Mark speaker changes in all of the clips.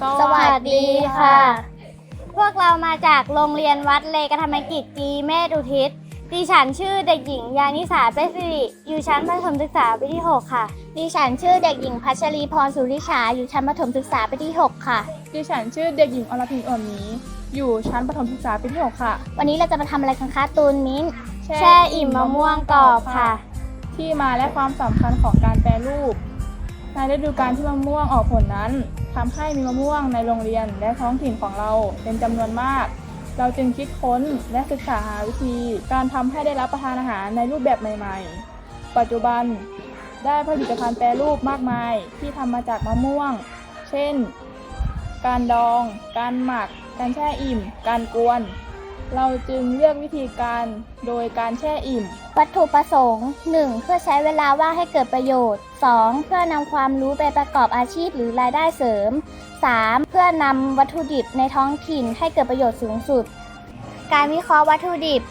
Speaker 1: สวัสดีค่ะ พวกเรามาจากโรงเรียนวัดเลกธรรมกิจจีเมธอุทิศ ดิฉันชื่อเด็กหญิงยานิสาเปสิริอยู่ชั้นประถมศึกษาปีที่ 6 ค่ะ ดิฉันชื่อเด็กหญิงพัชรีพรสุริชาอยู่ชั้นประถมศึกษาปีที่ 6 ค่ะ
Speaker 2: ดิฉันชื่อเด็กหญิงอรพินอ่อนหมีอยู่ชั้นประถมศึกษาปีที่ 6 ค่ะ
Speaker 1: วันนี้เราจะมาทำอะไรกันคะตูนมิ้นแช่อิ่มมะม่วงกรอบค่ะ
Speaker 2: ที่มาและความสำคัญของการแปรรูป ในฤดูกาลที่มะม่วงออกผลนั้น ทำให้มีมะม่วงในโรงเรียนและท้องถิ่นของเราเป็นจำนวนมาก เราจึงคิดค้นและศึกษาหาวิธี การทำให้ได้รับประทานอาหารในรูปแบบใหม่ ๆ ปัจจุบันได้ผลิตภัณฑ์แปรรูปมากมายที่ทำมาจากมะม่วง เช่น การดอง การหมัก การแช่อิ่ม การกวน เราจึงเลือกวิธีการโดยการแช่อิ่ม
Speaker 1: วัตถุประสงค์ 1. เพื่อใช้เวลาว่างให้เกิดประโยชน์ 2. เพื่อนำความรู้ไปประกอบอาชีพหรือรายได้เสริม 3. เพื่อนำวัตถุดิบในท้องถิ่นให้เกิดประโยชน์สูงสุด การวิเคราะห์วัตถุดิบ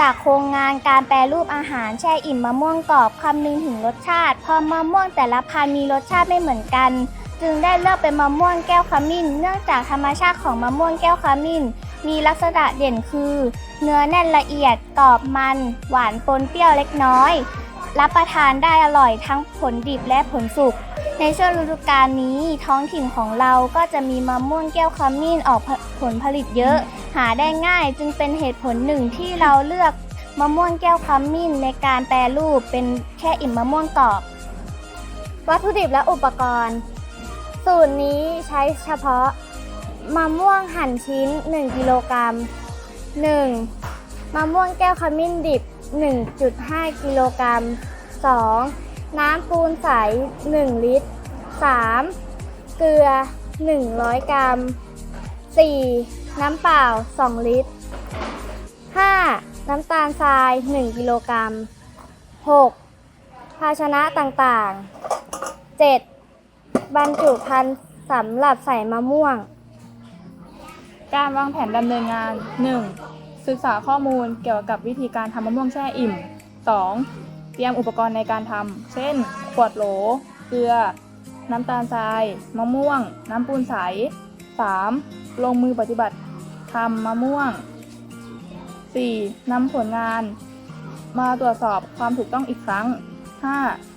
Speaker 1: จากโครงงานการแปรรูปอาหารแช่อิ่มมะม่วงกรอบคำนึงถึงรสชาติเพอมะม่วงแต่ละพันธุ์มีรสชาติไม่เหมือนกัน จึงได้เลือกเป็นมะม่วงแก้วขมิ้น เนื่องจากธรรมชาติของมะม่วงแก้วขมิ้น มีลักษณะเด่นคือ เนื้อแน่นละเอียดกรอบมัน หวานปนเปรี้ยวเล็กน้อย รับประทานได้อร่อยทั้งผลดิบและผลสุก ในช่วงฤดูกาลนี้ท้องถิ่นของเราก็จะมีมะม่วงแก้วขมิ้นออกผลผลิตเยอะ หาได้ง่ายจึงเป็นเหตุผลหนึ่งที่เราเลือกมะม่วงแก้วขมิ้นในการแปรรูปเป็นแค่อิ่มมะม่วงกรอบ วัตถุดิบและอุปกรณ์ สูตรนี้ใช้เฉพาะ มะม่วงหั่นชิ้น 1 กิโลกรัม 1. มะม่วงแก้วขมิ้นดิบ 1.5 กิโลกรัม 2. น้ำปูนใส 1 ลิตร 3. เกลือ 100 กรัม 4. น้ำเปล่า 2 ลิตร 5. น้ำตาลทราย 1 กิโลกรัม 6. ภาชนะต่างๆ 7. บรรจุภัณฑ์สำหรับใส่มะม่วง
Speaker 2: การวางแผนดำเนินงาน 1. ศึกษาข้อมูลเกี่ยวกับวิธีการทำมะม่วงแช่อิ่ม 2. เตรียมอุปกรณ์ในการทำ เช่น ขวดโหล เกลือ น้ำตาลทราย มะม่วง น้ำปูนใส 3. ลงมือปฏิบัติทำมะม่วง 4. นำผลงาน มาตรวจสอบความถูกต้องอีกครั้ง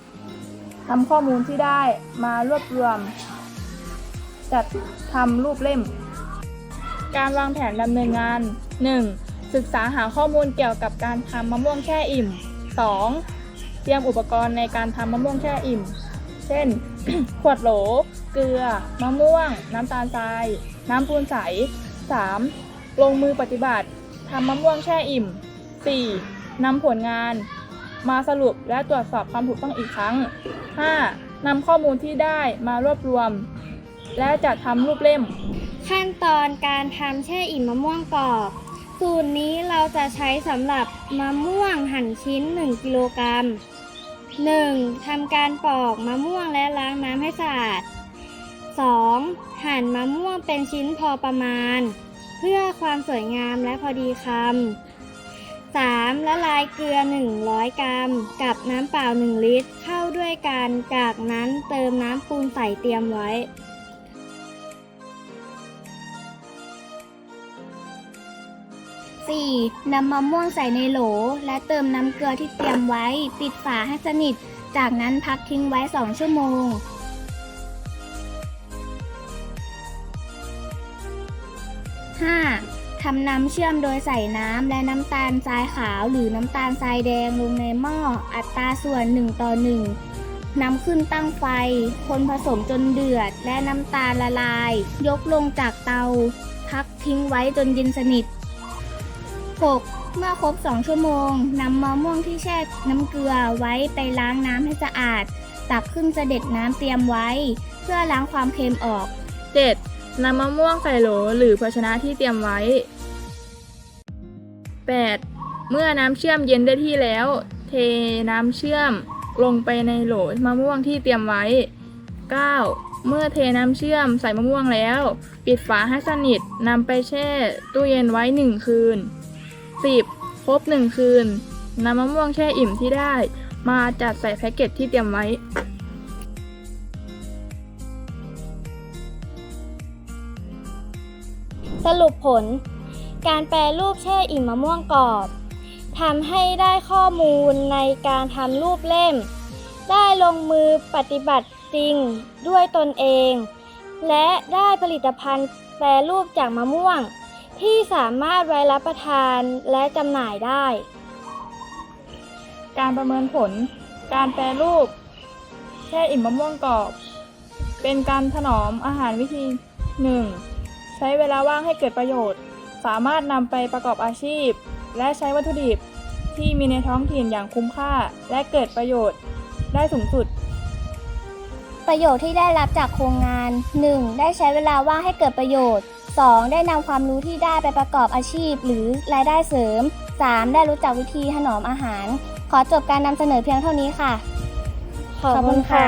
Speaker 2: 5. นำข้อมูลที่ได้มารวบรวม จัดทำรูปเล่ม การวางแผนดำเนินงาน 1. ศึกษาหาข้อมูลเกี่ยวกับการทำมะม่วงแช่อิ่ม 2. เตรียมอุปกรณ์ในการทำมะม่วงแช่อิ่ม เช่น ขวดโหล เกลือ มะม่วง น้ำตาลทราย น้ำปูนใส 3. ลงมือปฏิบัติทำมะม่วงแช่อิ่ม 4. นำผลงาน มาสรุปและตรวจสอบความถูกต้องอีกครั้ง 5. นำข้อมูลที่ได้มารวบรวม และจัดทำรูปเล่ม
Speaker 1: ขั้นตอนการทำแช่อิ่มมะม่วงกรอบ สูตรนี้เราจะใช้สำหรับมะม่วงหั่นชิ้น 1 กิโลกรัม 1. ทำการปอกมะม่วงและล้างน้ำให้สะอาด 2. หั่นมะม่วงเป็นชิ้นพอประมาณ เพื่อความสวยงามและพอดีคำ 3. ละลายเกลือ 100 กรัม กับน้ำเปล่า 1 ลิตร เข้าด้วยกัน จากนั้นเติมน้ำปูนใส่เตรียมไว้ 4. นำมะม่วงใส่ในโหล และเติมน้ำเกลือที่เตรียมไว้ ปิดฝาให้สนิท จากนั้นพักทิ้งไว้ 2 ชั่วโมง 5. ทำน้ำเชื่อมโดยใส่น้ำและน้ำตาลทรายขาวหรือน้ำตาลทรายแดงลงในหม้อ อัตราส่วน 1 ต่อ 1นำขึ้นตั้งไฟ คนผสมจนเดือด และน้ำตาลละลาย ยกลงจากเตา พักทิ้งไว้จนเย็นสนิท 6. เมื่อครบ 2 ชั่วโมงนำมะม่วงที่แช่น้ำเกลือไว้ไปล้างน้ำให้สะอาด ตักขึ้นเสด็จน้ำเตรียมไว้ เพื่อล้างความเค็มออก
Speaker 2: 7. นำมะม่วงใส่โหลหรือภาชนะที่เตรียมไว้ 8. เมื่อน้ำเชื่อมเย็นได้ที่แล้ว เทน้ำเชื่อมลงไปในโหลมะม่วงที่เตรียมไว้ 9. เมื่อเทน้ำเชื่อมใส่มะม่วงแล้ว ปิดฝาให้สนิทนำไปแช่ตู้เย็นไว้ 1 คืน 10. ครบ 1 คืนนำมะม่วงแช่อิ่มที่ได้ มาจัดใส่แพ็กเกจที่เตรียมไว้
Speaker 1: สรุปผล การแปรรูปแช่อิ่มมะม่วงกรอบทำให้ได้ข้อมูลในการทำรูปเล่ม ได้ลงมือปฏิบัติจริงด้วยตนเอง และได้ผลิตภัณฑ์แปรรูปจากมะม่วง ที่สามารถไว้รับประทานและจำหน่ายได้
Speaker 2: การประเมินผล การแปรรูป แช่อิ่มมะม่วงกรอบ เป็นการถนอมอาหารวิธี 1. ใช้เวลาว่างให้เกิดประโยชน์ สามารถนำไปประกอบอาชีพ และใช้วัตถุดิบที่มีในท้องถิ่นอย่างคุ้มค่าและเกิดประโยชน์ได้สูงสุด
Speaker 1: ประโยชน์ที่ได้รับจากโครงงาน 1. ได้ใช้เวลาว่างให้เกิดประโยชน์ 2. ได้นำความรู้ที่ได้ไปประกอบอาชีพ หรือรายได้เสริม 3. ได้รู้จักวิธีถนอมอาหาร ขอจบการนำเสนอเพียงเท่านี้ค่ะ ขอบคุณค่ะ